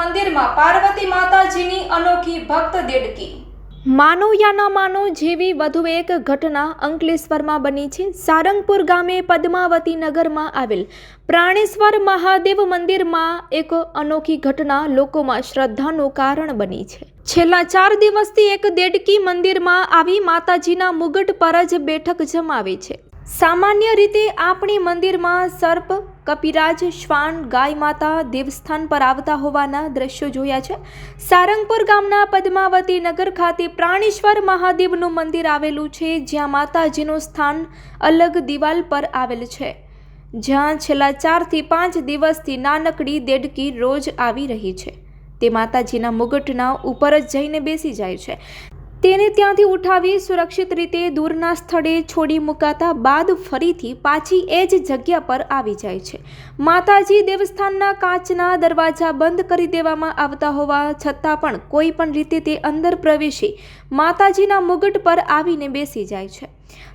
મંદિરમાં પાર્વતી માતાજીની અનોખી ભક્ત દેડકી. માનો યા ના માનો જેવી વધુ એક ઘટના અંકલેશ્વરમાં બની છે. સારંગપુર ગામે પદ્માવતી નગરમાં આવેલ પ્રાણેશ્વર મહાદેવ મંદિરમાં એક અનોખી ઘટના લોકોમાં શ્રદ્ધાનું કારણ બની છે. છેલ્લા ચાર દિવસથી એક દેડકી મંદિરમાં આવી માતાજીના મુગટ પર જ બેઠક જમાવે છે. સામાન્ય રીતે આપણી મંદિરમાં સર્પ કપિરાજ, શ્વાન, ગાય માતા દેવસ્થાન પર આવતા હોવાના દ્રશ્યો જોયા છે. સારંગપુર ગામના પદ્માવતી નગર ખાતે પ્રાણેશ્વર મહાદેવનું મંદિર આવેલું છે, જ્યાં માતાજીનું સ્થાન અલગ દિવાલ પર આવેલ છે. જ્યાં છેલ્લા ચારથી પાંચ દિવસથી નાનકડી દેડકી રોજ આવી રહી છે. તે માતાજીના મુગટના ઉપર જ જઈને બેસી જાય છે. તેને ત્યાંથી ઉઠાવી સુરક્ષિત રીતે દૂરના સ્થળે છોડી મુકાતા બાદ ફરીથી પાછી એ જ જગ્યા પર આવી જાય છે. માતાજી દેવસ્થાનના કાચના દરવાજા બંધ કરી દેવામાં આવતા હોવા છતાં પણ કોઈ પણ રીતે તે અંદર પ્રવેશી માતાજીના મુગટ પર આવીને બેસી જાય છે.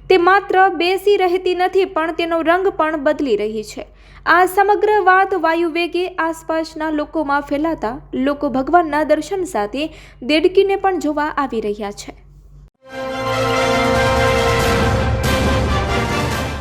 તે માત્ર બેસી રહેતી નથી, પણ તેનો રંગ પણ બદલી રહી છે. આ સમગ્ર વાત વાયુ વેગે આસપાસના લોકોમાં ફેલાતા લોકો ભગવાનના દર્શન સાથે દેડકીને પણ જોવા આવી રહ્યા છે.